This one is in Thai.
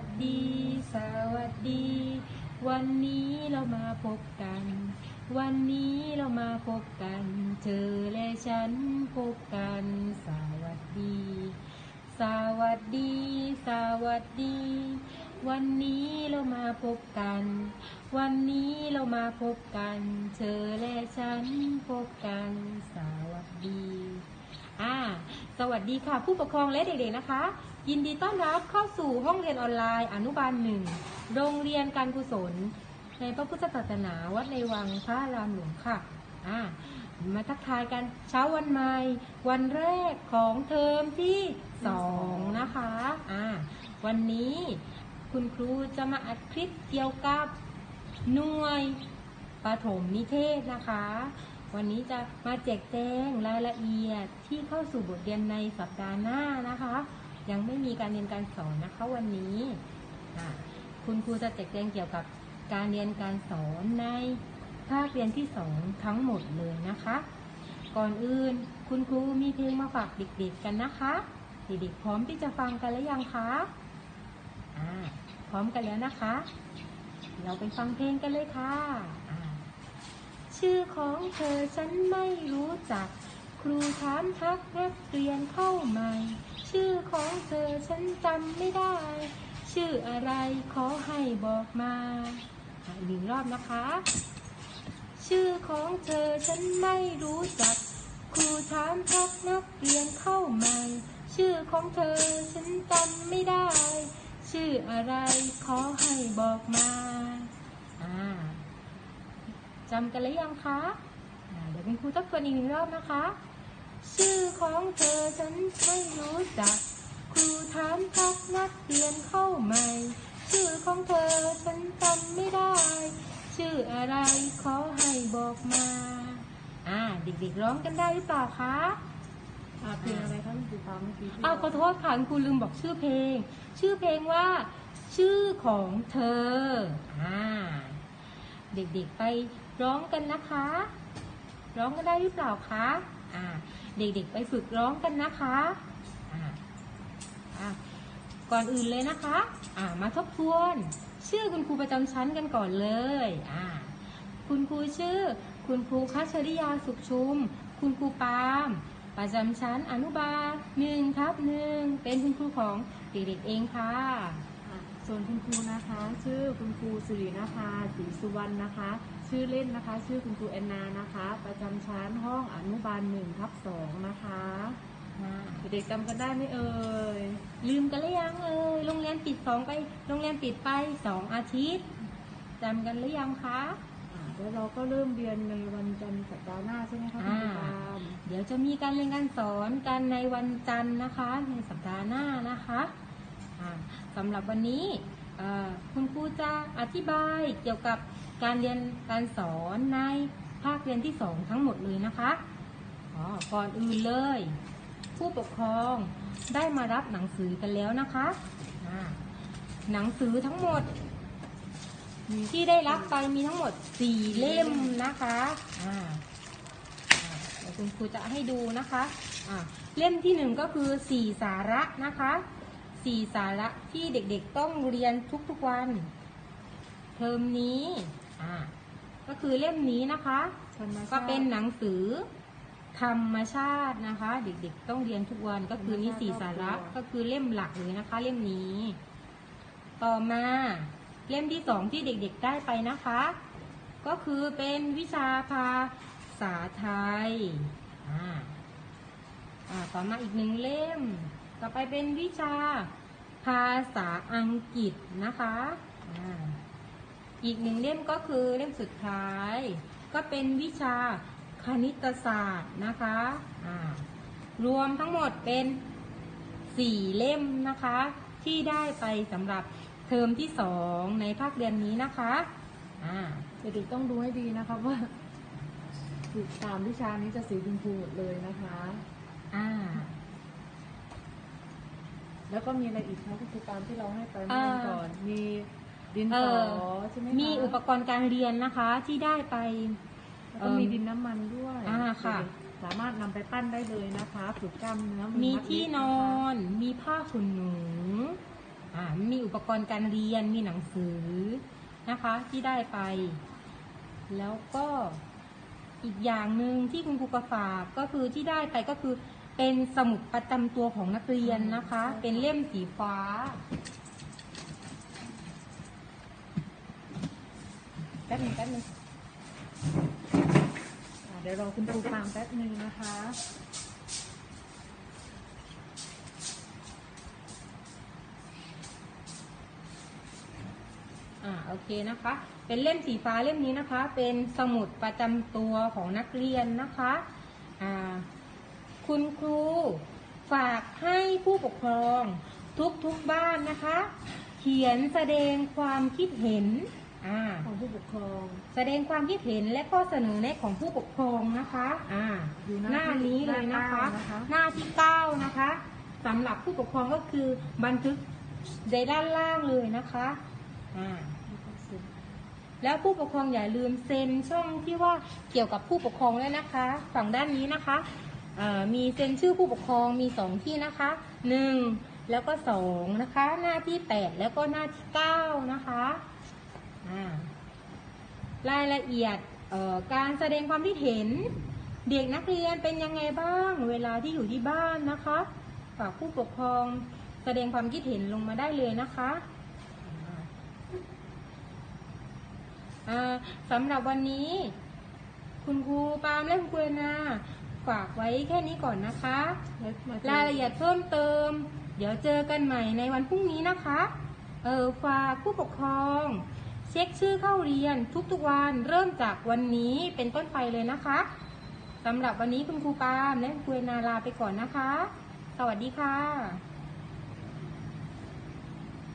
สดี สวัสดี วันนี้เรามาพบกัน วันนี้เรามาพบกัน เธอและฉันพบกัน สวัสดี สวัสดี สวัสดี วันนี้เรามาพบกัน วันนี้เรามาพบกัน เธอและฉันพบกัน สวัสดี อ่า สวัสดีค่ะผู้ปกครองและเด็กๆนะคะ ยินดีต้อนรับเข้าสู่ห้องเรียนออนไลน์ อนุบาลหนึ่งโรงเรียนการกุศล ในพระพุทธศาสนาวัดในวังพระรามหลวงค่ะอ่ามาทักทายกันเช้าวันใหม่ วันแรกของเทอมที่สองนะคะอ่าวันนี้คุณครูจะมาอัดคลิปเกี่ยวกับหน่วยปฐมนิเทศนะคะ วันนี้จะมาแจกแจงรายละเอียดที่เข้าสู่บทเรียนในสัปดาห์หน้านะคะ ยังไม่มีการเรียนการสอนนะคะวันนี้คุณครูจะแจกแจงเกี่ยวกับการเรียนการสอนในภาคเรียนที่สองทั้งหมดเลยนะคะ ก่อนอื่นคุณครูมีเพลงมาฝากเด็กๆกันนะคะเด็กๆพร้อมที่จะฟังกันแล้วยังคะอ่าพร้อมกันแล้วนะคะ เราไปฟังเพลงกันเลยค่ะอ่าชื่อของเธอฉันไม่รู้จัก ครูถามทักนักเรียนเข้าใหม่ ชื่อของเธอฉันจำไม่ได้ ชื่ออะไรขอให้บอกมาอีกหนึ่งรอบนะคะ ชื่อของเธอฉันไม่รู้จัก ครูถามทักนักเรียนเข้าใหม่ ชื่อของเธอฉันจำไม่ได้ ชื่ออะไรขอให้บอกมาจำกันหรือยังคะ เดี๋ยวคุณครูทบทวนอีกหนึ่งรอบนะคะ ชื่อของเธอฉันไม่ ออะไรขอให้บอกมา อ่าเด็กๆร้องกันได้หรือเปล่าคะอ่าเพลงอะไรคะคุณครูคะเมื่อกี้ที่อ้าวขอโทษค่ะคุณครูลืมบอกชื่อเพลง ชื่อเพลงว่า ชื่อของเธอ อ่า เด็กๆไปร้องกันนะคะ ร้องกันได้หรือเปล่าคะ อ่า เด็กๆไปฝึกร้องกันนะคะ อ่าอ่าก่อนอื่นเลยนะคะ อ่า มาทบทวน ชื่อคุณครูประจำชั้นกันก่อนเลย อ่า คุณครูชื่อ คุณครูคัชริยาสุขชุม คุณครูปาล์มประจำชั้นอนุบาลหนึ่งทับหนึ่งเป็นคุณครูของเด็กๆเองค่ะ ส่วนคุณครูนะคะ ชื่อคุณครูสิรินภาศรีสุวรรณนะคะ ชื่อเล่นนะคะ ชื่อคุณครูแอนนานะคะ ประจำชั้นห้องอนุบาลหนึ่งทับสองนะคะเด็กจำกันได้ไหมเอ่ยลืมกันหรือยังเอ่ยโรงเรียนปิดสองไปโรงเรียนปิดไปสองอาทิตย์จำกันหรือยังคะ แล้วเราก็เริ่มเรียนในวันจันทร์สัปดาห์หน้าใช่ไหมคะคุณครูปาล์มเดี๋ยวจะมีการเรียนการสอนกันในวันจันทร์นะคะ ในสัปดาห์หน้านะคะอ่าสำหรับวันนี้เอ่อคุณครูจะอธิบายเกี่ยวกับการเรียนการสอนในภาคเรียนที่สองทั้งหมดเลยนะคะอ๋อก่อนอื่นเลย ผู้ปกครองได้มารับหนังสือกันแล้วนะคะอ่าหนังสือทั้งหมด ที่ได้รับไปมีทั้งหมด4เล่มนะคะอ่าอ่าเดี๋ยวคุณครูจะให้ดูนะคะอ่าเล่มที่หนึ่งก็คือ4สาระนะคะ4สาระที่เด็กๆต้องเรียนทุกๆวัน เทอมนี้อ่าก็คือเล่มนี้นะคะธรรมชาติก็เป็นหนังสือธรรมชาตินะคะ เด็กๆต้องเรียนทุกวันก็คือนี่สี่สาระก็คือเล่มหลักเลยนะคะ เล่มนี้ ต่อมา เล่มที่สองที่เด็กๆได้ไปนะคะ ก็คือเป็นวิชาภาษาไทยอ่าต่อมาอีกหนึ่งเล่ม ต่อไปเป็นวิชาภาษาอังกฤษนะคะอ่าอีกหนึ่งเล่มก็คือเล่มสุดท้าย ก็เป็นวิชาคณิตศาสตร์นะคะอ่ารวมทั้งหมดเป็นสี่เล่มนะคะ ที่ได้ไปสำหรับ เทอมที่สองในภาคเรียนนี้นะคะอ่าเด็กๆต้องดูให้ดีนะคะว่าสามวิชานี้จะสีชมพูหมดเลยนะคะอ่าแล้วก็มีอะไรอีกคะคุณครูปาล์มที่เราให้ไปเอ่เมื่ออวันก่อนมีดินเอ่สออใช่ไหมคะมีอุปกรณ์การเรียนนะคะที่ได้ไปแล้วก็มีดินน้ำมันด้วยอ่าค่ะเด็กๆสามารถนำไปปั้นได้เลยนะคะฝึกกล้ามเนื้อมีมัดที่เล็กนนะอคะนมีผ้าขนหนู อ่ามีอุปกรณ์การเรียนมีหนังสือนะคะที่ได้ไป แล้วก็อีกอย่างหนึ่งที่คุณครูประฝากก็คือที่ได้ไปก็คือเป็นสมุดประจำตัวของนักเรียนนะคะ เป็นเล่มสีฟ้า แป๊บหนึงแป๊บหนึงอ่าเดี๋ยวรอคุณครูฟังแป๊บหนึ่งนะคะ อ่าโอเคนะคะ เป็นเล่มสีฟ้าเล่มนี้นะคะ เป็นสมุดประจำตัวของนักเรียนนะคะอ่าคุณครูฝากให้ผู้ปกครองทุกทุกๆบ้านนะคะ เขียนแสดงความคิดเห็นอ่าของผู้ปกครอง แสดงความคิดเห็นและข้อเสนอแนะของผู้ปกครองนะคะอ่าอยู่หน้านี้เลยนะคะหน้าเก้านะคะ หน้าที่เก้านะคะสำหรับผู้ปกครองก็คือบันทึกในด้านล่างเลยนะคะอ่า แล้วผู้ปกครองอย่าลืมเซ็นช่องที่ว่าเกี่ยวกับผู้ปกครองด้วยนะคะ ฝั่งด้านนี้นะคะมีเซ็นชื่อผู้ปกครองมีสองที่นะคะหนึ่งแล้วก็สองนะคะ หน้าที่แปดแล้วก็หน้าที่เก้านะคะอ่ารายละเอียดการแสดงความคิดเห็น เด็กนักเรียนเป็นยังไงบ้าง เวลาที่อยู่ที่บ้านนะคะ ฝากผู้ปกครองแสดงความคิดเห็นลงมาได้เลยนะคะอ่า อ่า สำหรับวันนี้ คุณครูปาล์มและคุณครูนาฝากไว้แค่นี้ก่อนนะคะ รายละเอียดเพิ่มเติม เดี๋ยวเจอกันใหม่ในวันพรุ่งนี้นะคะ เออฝากผู้ปกครอง เช็คชื่อเข้าเรียนทุกๆวันเริ่มจากวันนี้เป็นต้นไปเลยนะคะสำหรับวันนี้คุณครูปาล์มและคุณครูนาลาไปก่อนนะคะ สวัสดีค่ะ